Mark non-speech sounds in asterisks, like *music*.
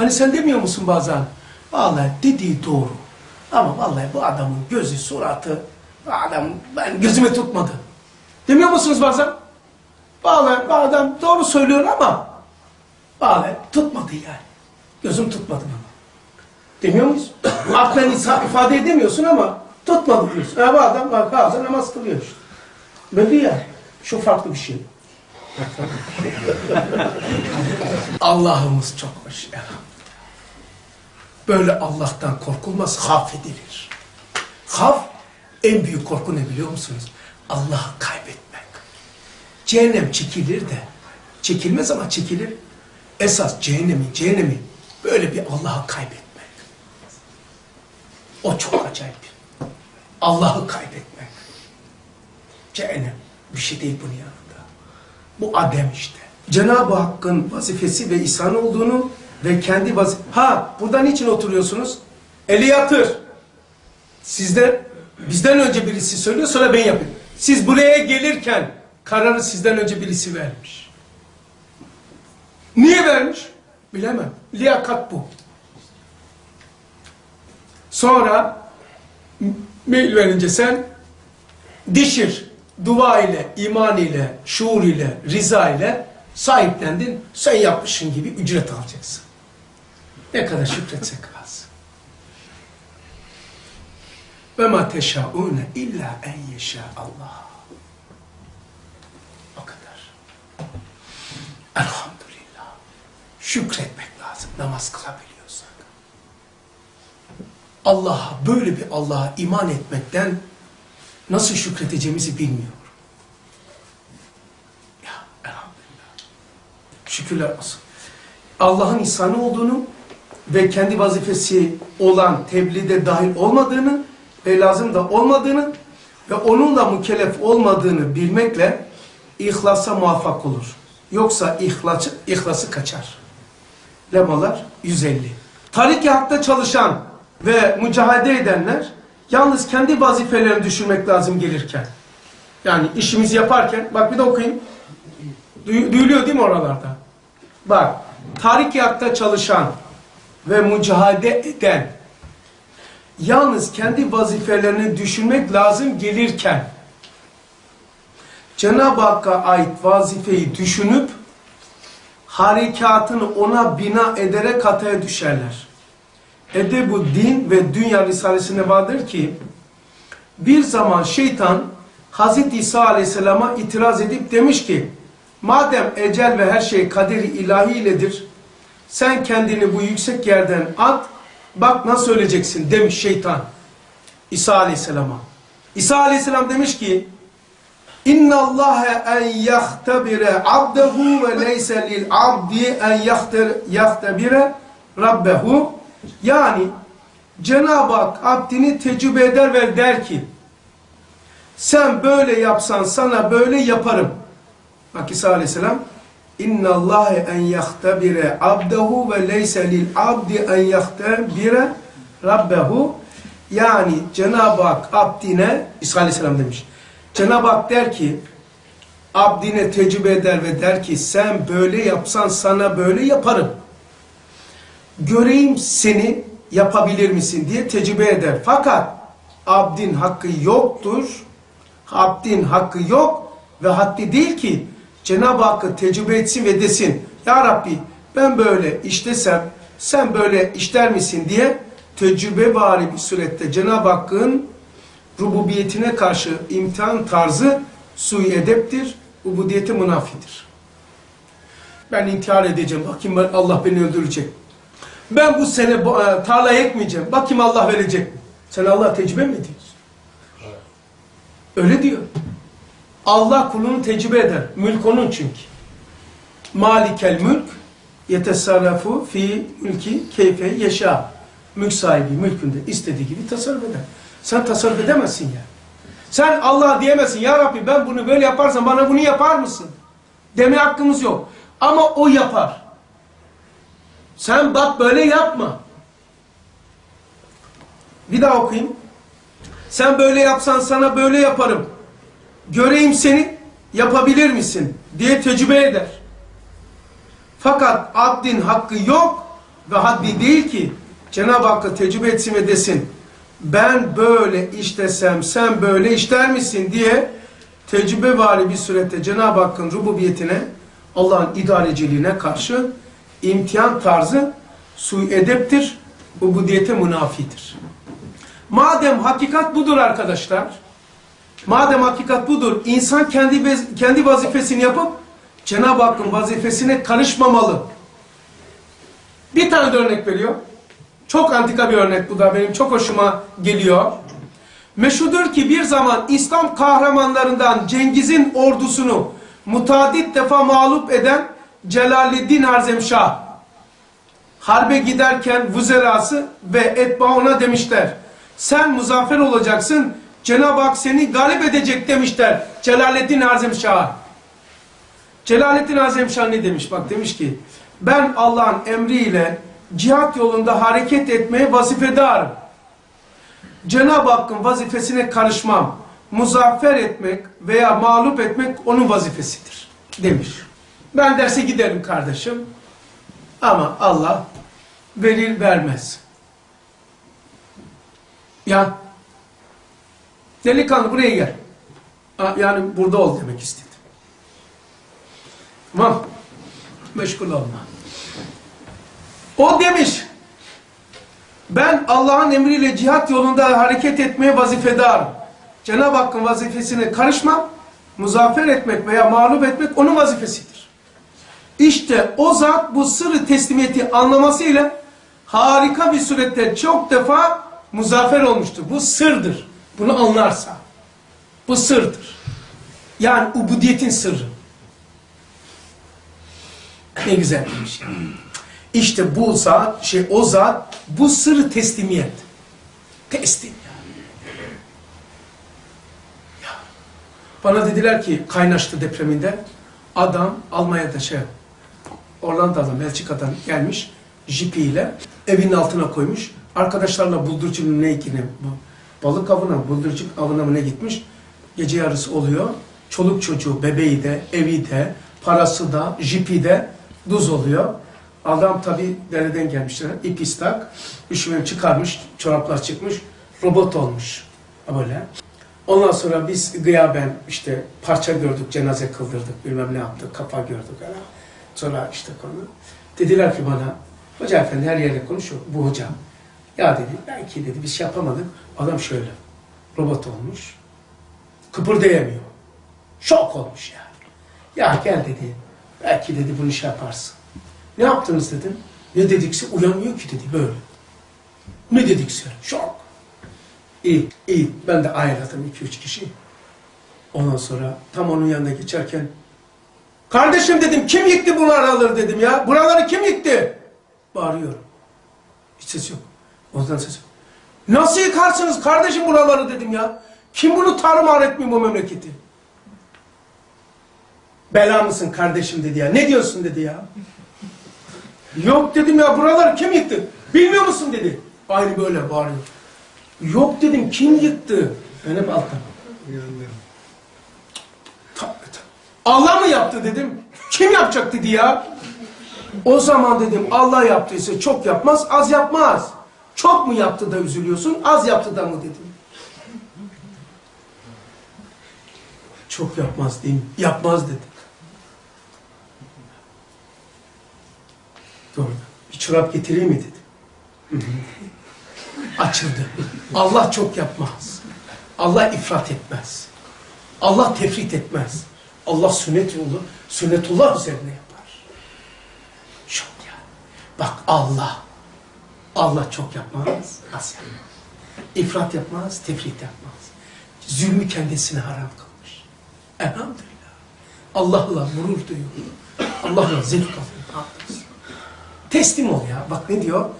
Hani sen demiyor musun bazen? Vallahi dediği doğru. Ama vallahi bu adamın gözü, suratı, adam ben gözüme tutmadı. Demiyor musunuz bazen? Vallahi bu adam doğru söylüyor ama vallahi tutmadı yani. Gözüm tutmadı bana. Demiyor muyuz? *coughs* Aklen insan ifade edemiyorsun ama tutmadı diyorsun. Ha, bu adam bak bazen namaz kılıyor işte. Belli yani. Şu farklı bir şey. *laughs* Allah'ımız çok hoş elhamdülillah. Böyle Allah'tan korkulmaz, haf edilir. Haf, en büyük korku ne biliyor musunuz? Allah'ı kaybetmek. Cehennem çekilir de, çekilmez ama çekilir. Esas cehennemi, cehennemi böyle bir Allah'ı kaybetmek. O çok acayip. Allah'ı kaybetmek. Cehennem bir şey değil bunun yanında. Bu adem işte. Cenab-ı Hakk'ın vazifesi ve ihsan olduğunu ve kendi vazif... Ha, burada niçin oturuyorsunuz? Eli yatır. Sizden, bizden önce birisi söylüyor, sonra ben yapayım. Siz buraya gelirken kararı sizden önce birisi vermiş. Niye vermiş? Bilemem. Liyakat bu. Sonra mail verince sen dişir, dua ile, iman ile, şuur ile, rıza ile sahiplendin. Sen yapmışsın gibi ücret alacaksın. Ne kadar şükretsek az. Ve ma teşaune illa en yeşâ Allah. O kadar. Elhamdülillah. Şükretmek lazım namaz kılabiliyorsak. Allah'a böyle bir Allah'a iman etmekten nasıl şükredeceğimizi bilmiyor. Ya elhamdülillah. Şükürler olsun. Allah'ın insanı olduğunu ve kendi vazifesi olan tebliğde dahil olmadığını ve lazım da olmadığını ve onunla mükellef olmadığını bilmekle ihlasa muvaffak olur. Yoksa ihlası, ihlası kaçar. Lemalar 150. Tarik-i Hak'ta çalışan ve mücadele edenler yalnız kendi vazifelerini düşünmek lazım gelirken. Yani işimizi yaparken, bak bir de okuyayım. Duy- duyuluyor değil mi oralarda? Bak, Tarik-i Hak'ta çalışan ve mücadele eden yalnız kendi vazifelerini düşünmek lazım gelirken Cenab-ı Hakk'a ait vazifeyi düşünüp harekatını ona bina ederek hataya düşerler. Edebu din ve dünya risalesinde vardır ki bir zaman şeytan Hazreti İsa Aleyhisselam'a itiraz edip demiş ki madem ecel ve her şey kaderi ilahi iledir sen kendini bu yüksek yerden at bak nasıl öleceksin demiş şeytan İsa Aleyhisselam'a. İsa Aleyhisselam demiş ki İnna Allah en yahtabire abdehu ve leyse lil abdi en yahtabire rabbehu yani Cenab-ı Hak abdini tecrübe eder ve der ki sen böyle yapsan sana böyle yaparım. Bak İsa Aleyhisselam En yahtabire abdehu ve leyse lil abdi en yahtabire rabbehu yani Cenab-ı Hak abdine İsa Aleyhisselam demiş. Cenab-ı Hak der ki abdine tecrübe eder ve der ki sen böyle yapsan sana böyle yaparım. Göreyim seni yapabilir misin diye tecrübe eder. Fakat abdin hakkı yoktur. Abdin hakkı yok ve haddi değil ki Cenab-ı Hakk'ı tecrübe etsin ve desin Ya Rabbi ben böyle işlesem sen böyle işler misin diye tecrübe vari bir surette Cenab-ı Hakk'ın rububiyetine karşı imtihan tarzı sui edeptir, ubudiyete münafidir. Ben intihar edeceğim, bakayım Allah beni öldürecek. Ben bu sene e, tarla ekmeyeceğim, bakayım Allah verecek mi? Sen Allah'a tecrübe mi ediyorsun? Öyle diyor. Allah kulunu tecrübe eder. Mülk onun çünkü. Malikel mülk yetesarrafu fi mülki keyfe yaşa. Mülk sahibi mülkünde istediği gibi tasarruf eder. Sen tasarruf edemezsin ya. Sen Allah diyemezsin. Ya Rabbi ben bunu böyle yaparsam bana bunu yapar mısın? Deme hakkımız yok. Ama o yapar. Sen bak böyle yapma. Bir daha okuyayım. Sen böyle yapsan sana böyle yaparım. Göreyim seni yapabilir misin diye tecrübe eder. Fakat abdin hakkı yok ve haddi değil ki Cenab-ı Hakk'a tecrübe etsin ve desin ben böyle işlesem sen böyle işler misin diye tecrübe vari bir surette Cenab-ı Hakk'ın rububiyetine Allah'ın idareciliğine karşı imtihan tarzı sui edeptir, ubudiyete münafidir. Madem hakikat budur arkadaşlar, madem hakikat budur, insan kendi kendi vazifesini yapıp Cenab-ı Hakk'ın vazifesine karışmamalı. Bir tane de örnek veriyor. Çok antika bir örnek bu da benim çok hoşuma geliyor. Meşhudur ki bir zaman İslam kahramanlarından Cengiz'in ordusunu mutadit defa mağlup eden Celaleddin Harzemşah harbe giderken vuzerası ve etba ona demişler. Sen muzaffer olacaksın. Cenab-ı Hak seni galip edecek demişler Celaleddin Harzemşah'a. Celaleddin Azimşah ne demiş? Bak demiş ki ben Allah'ın emriyle cihat yolunda hareket etmeye vazifedarım. Cenab-ı Hakk'ın vazifesine karışmam. Muzaffer etmek veya mağlup etmek onun vazifesidir demiş. Ben derse giderim kardeşim. Ama Allah verir vermez. Ya delikanlı buraya gel. Yani burada ol demek istedim. Tamam. Meşgul olma. O demiş. Ben Allah'ın emriyle cihat yolunda hareket etmeye vazifedarım. Cenab-ı Hakk'ın vazifesine karışmam, muzaffer etmek veya mağlup etmek onun vazifesidir. İşte o zat bu sırrı teslimiyeti anlamasıyla harika bir surette çok defa muzaffer olmuştur. Bu sırdır. Bunu anlarsa. Bu sırdır. Yani ubudiyetin sırrı. Ne güzel demiş. İşte bu zat, şey o zat, bu sırrı teslimiyet. Teslim. Bana dediler ki kaynaştı depreminde adam Almanya'da şey Orlando'dan, Belçika'dan gelmiş jipiyle evin altına koymuş. Arkadaşlarla buldurcunun ne ikini bu balık avına, buldurcuk avına mı ne gitmiş. Gece yarısı oluyor. Çoluk çocuğu, bebeği de, evi de, parası da, jipi de duz oluyor. Adam tabi dereden gelmişler. ip istak. Üşümem çıkarmış. Çoraplar çıkmış. Robot olmuş. Böyle. Ondan sonra biz gıyaben işte parça gördük, cenaze kıldırdık, bilmem ne yaptık, kafa gördük. Öyle. Sonra işte konu. Dediler ki bana, hoca efendi her yerde konuşuyor, bu hoca. Ya dedi, belki dedi biz şey yapamadık. Adam şöyle, robot olmuş, kıpırdayamıyor. Şok olmuş yani. Ya gel dedi, belki dedi bunu şey yaparsın. Ne yaptınız dedim. Ne dedikse uyanmıyor ki dedi böyle. Ne dedikse şok. İyi, iyi. Ben de ayarladım iki üç kişi. Ondan sonra tam onun yanına geçerken Kardeşim dedim kim yıktı bu araları dedim ya. Buraları kim yıktı? Bağırıyorum. Hiç ses yok. Ondan ses. Nasıl yıkarsınız kardeşim buraları dedim ya. Kim bunu tarumar etmiyor bu memleketi? Bela mısın kardeşim dedi ya. Ne diyorsun dedi ya. Yok dedim ya buraları kim yıktı? Bilmiyor musun dedi. Aynı böyle bağırıyor. Yok dedim kim yıktı? Ben hep alttan. Allah mı yaptı dedim. Kim yapacak dedi ya. O zaman dedim Allah yaptıysa çok yapmaz, az yapmaz. Çok mu yaptı da üzülüyorsun, az yaptı da mı dedim. Çok yapmaz diyeyim, yapmaz dedi. Doğru. Bir çorap getireyim mi dedim. Açıldı. Allah çok yapmaz. Allah ifrat etmez. Allah tefrit etmez. Allah sünnet yolu, sünnetullah üzerine yapar. Çok yani. Bak Allah. Allah çok yapmaz, az yapmaz. İfrat yapmaz, tefrit yapmaz. Zulmü kendisine haram kılmış. Elhamdülillah. Allah'la gurur duyuyor. Allah'la zevk alıyor. Teslim ol ya. Bak ne diyor?